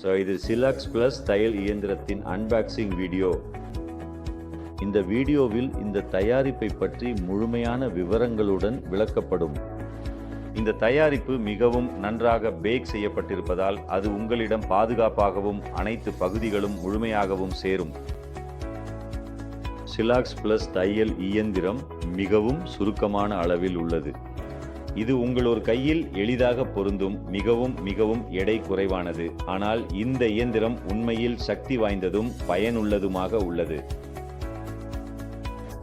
So இது சிலாக்ஸ் plus தையல் இயந்திரத்தின் அன்பாக்சிங் வீடியோ இந்த வீடியோவில் இந்த தயாரிப்பை பற்றி முழுமையான விவரங்களுடன் விளக்கப்படும். இந்த தயாரிப்பு மிகவும் நன்றாக பேக் செய்யப்பட்டிருப்பதால் அது உங்களிடம் பாதுகாப்பாகவும் அனைத்து பகுதிகளும் முழுமையாகவும் சேரும். சிலாக்ஸ் பிளஸ் தையல் இயந்திரம் மிகவும் சுருக்கமான அளவில் உள்ளது. இது உங்கள் ஒரு கையில் எளிதாக பொருந்தும் மிகவும் மிகவும் எடை குறைவானது. ஆனால் இந்த இயந்திரம் உண்மையில் சக்தி வாய்ந்ததும் பயனுள்ளதுமாக உள்ளது.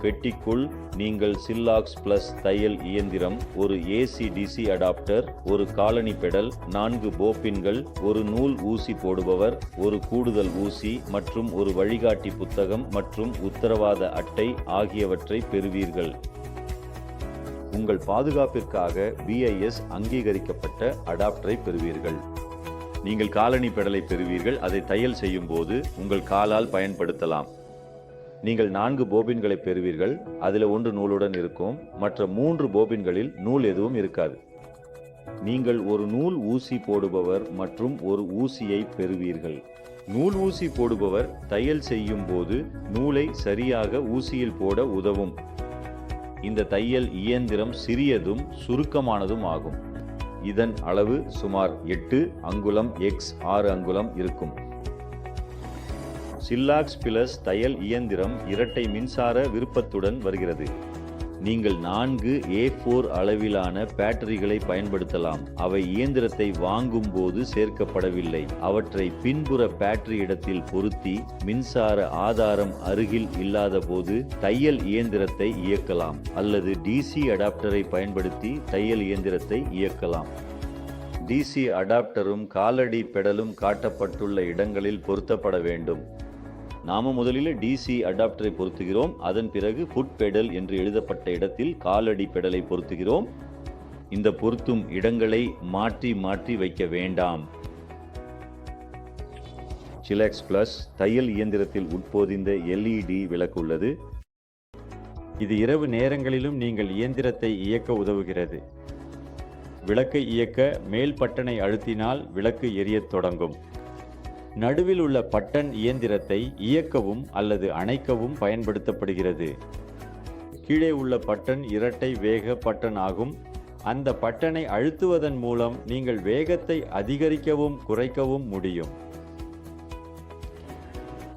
பெட்டிக்குள் நீங்கள் சில்லாக்ஸ் பிளஸ் தையல் இயந்திரம் ஒரு ஏசி டிசி அடாப்டர் ஒரு காலனி பெடல் நான்கு போப்பின்கள் ஒரு நூல் ஊசி போடுபவர் ஒரு கூடுதல் ஊசி மற்றும் ஒரு வழிகாட்டி புத்தகம் மற்றும் உத்தரவாத அட்டை ஆகியவற்றை பெறுவீர்கள். உங்கள் பாதுகாப்பிற்காக பிஐஎஸ் அங்கீகரிக்கப்பட்ட அடாப்டரை பெறுவீர்கள். நீங்கள் காலனி பெடலை பெறுவீர்கள். அதை தையல் செய்யும் போது உங்கள் காலால் பயன்படுத்தலாம். நீங்கள் நான்கு போபின்களை பெறுவீர்கள். அதில் ஒன்று நூலுடன் இருக்கும். மற்ற மூன்று போபின்களில் நூல் எதுவும் இருக்காது. நீங்கள் ஒரு நூல் ஊசி போடுபவர் மற்றும் ஒரு ஊசியை பெறுவீர்கள். நூல் ஊசி போடுபவர் தையல் செய்யும் போது நூலை சரியாக ஊசியில் போட உதவும். இந்த தையல் இயந்திரம் சிறியதும் சுருக்கமானதும் ஆகும். இதன் அளவு சுமார் எட்டு அங்குலம் எக்ஸ் ஆறு அங்குலம் இருக்கும். சில்லாக்ஸ் பிளஸ் தையல் இயந்திரம் இரட்டை மின்சார விருப்பத்துடன் வருகிறது. நீங்கள் நான்கு ஏ ஃபோர் அளவிலான பேட்டரிகளை பயன்படுத்தலாம். அவை இயந்திரத்தை வாங்கும் போது சேர்க்கப்படவில்லை. அவற்றை பின்புற பேட்டரி இடத்தில் பொருத்தி மின்சார ஆதாரம் அருகில் இல்லாத போது தையல் இயந்திரத்தை இயக்கலாம் அல்லது டிசி அடாப்டரை பயன்படுத்தி தையல் இயந்திரத்தை இயக்கலாம். டிசி அடாப்டரும் காலடி பெடலும் காட்டப்பட்டுள்ள இடங்களில் பொருத்தப்பட வேண்டும். நாம முதலில் டிசி அடாப்டரை பொருத்துகிறோம். அதன் பிறகு ஃபுட் பெடல் என்று எழுதப்பட்ட இடத்தில் காலடி பெடலை பொருத்துகிறோம். இந்த பொருத்தும் இடங்களை மாற்றி மாற்றி வைக்க வேண்டாம். சிலெக்ஸ் பிளஸ் தையல் இயந்திரத்தில் உட்பொதிந்த எல்இடி விளக்கு உள்ளது. இது இரவு நேரங்களிலும் நீங்கள் இயந்திரத்தை இயக்க உதவுகிறது. விளக்கை இயக்க மேல் பட்டனை அழுத்தினால் விளக்கு எரியத் தொடங்கும். நடுவில் உள்ள பட்டன் இயந்திரத்தை இயக்கவும் அல்லது அணைக்கவும் பயன்படுத்தப்படுகிறது. கீழே உள்ள பட்டன் இரட்டை வேக பட்டன் ஆகும். அந்த பட்டனை அழுத்துவதன் மூலம் நீங்கள் வேகத்தை அதிகரிக்கவும் குறைக்கவும் முடியும்.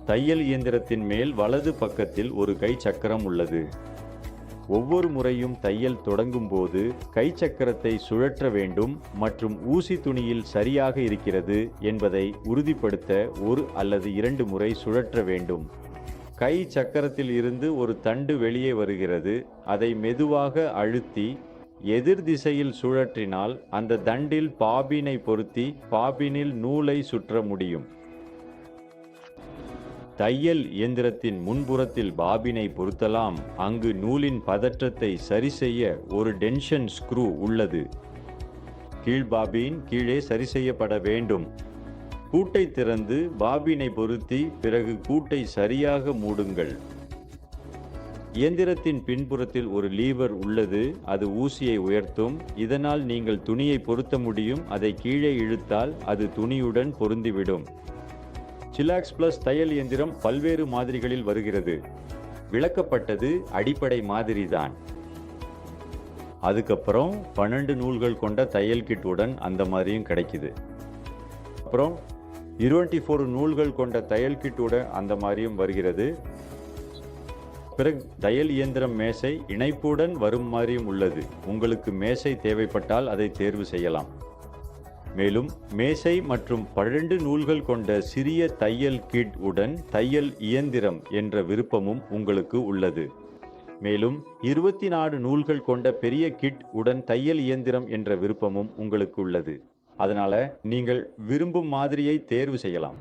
தையல் இயந்திரத்தின் மேல் வலது பக்கத்தில் ஒரு கை சக்கரம் உள்ளது. ஒவ்வொரு முறையும் தையல் தொடங்கும் போது கை சக்கரத்தை சுழற்ற வேண்டும் மற்றும் ஊசி துணியில் சரியாக இருக்கிறது என்பதை உறுதிப்படுத்த ஒரு அல்லது இரண்டு முறை சுழற்ற வேண்டும். கை சக்கரத்தில் இருந்து ஒரு தண்டு வெளியே வருகிறது. அதை மெதுவாக அழுத்தி எதிர் திசையில் சுழற்றினால் அந்த தண்டில் பாபினை பொருத்தி பாபினில் நூலை சுற்ற முடியும். தையல் இயந்திரத்தின் முன்புறத்தில் பாபினை பொருத்தலாம். அங்கு நூலின் பதற்றத்தை சரி செய்ய ஒரு டென்ஷன் ஸ்க்ரூ உள்ளது. கீழ் பாபின் கீழே சரி செய்யப்பட வேண்டும். கூட்டை திறந்து பாபினை பொருத்தி பிறகு கூட்டை சரியாக மூடுங்கள். இயந்திரத்தின் பின்புறத்தில் ஒரு லீவர் உள்ளது. அது ஊசியை உயர்த்தும். இதனால் நீங்கள் துணியை பொருத்த முடியும். அதை கீழே இழுத்தால் அது துணியுடன் பொருந்திவிடும். சிலாக்ஸ் பிளஸ் தையல் இயந்திரம் பல்வேறு மாதிரிகளில் வருகிறது. விளக்கப்பட்டது அடிப்படை மாதிரி தான் அதுக்கப்புறம் பன்னெண்டு நூல்கள் கொண்ட தையல் கிட்டுடன் அந்த மாதிரியும் கிடைக்குது. அப்புறம் இருபத்தி ஃபோர் நூல்கள் கொண்ட தையல் கிட்டுடன் அந்த மாதிரியும் வருகிறது. பிறகு தையல் இயந்திரம் மேசை இணைப்புடன் வரும் மாதிரியும் உள்ளது. உங்களுக்கு மேசை தேவைப்பட்டால் அதை தேர்வு செய்யலாம். மேலும் மேசை மற்றும் பன்னெண்டு நூல்கள் கொண்ட சிறிய தையல் கிட் உடன் தையல் இயந்திரம் என்ற விருப்பமும் உங்களுக்கு உள்ளது. மேலும் இருபத்தி நாலு நூல்கள் கொண்ட பெரிய கிட் உடன் தையல் இயந்திரம் என்ற விருப்பமும் உங்களுக்கு உள்ளது. அதனால் நீங்கள் விரும்பும் மாதிரியை தேர்வு செய்யலாம்.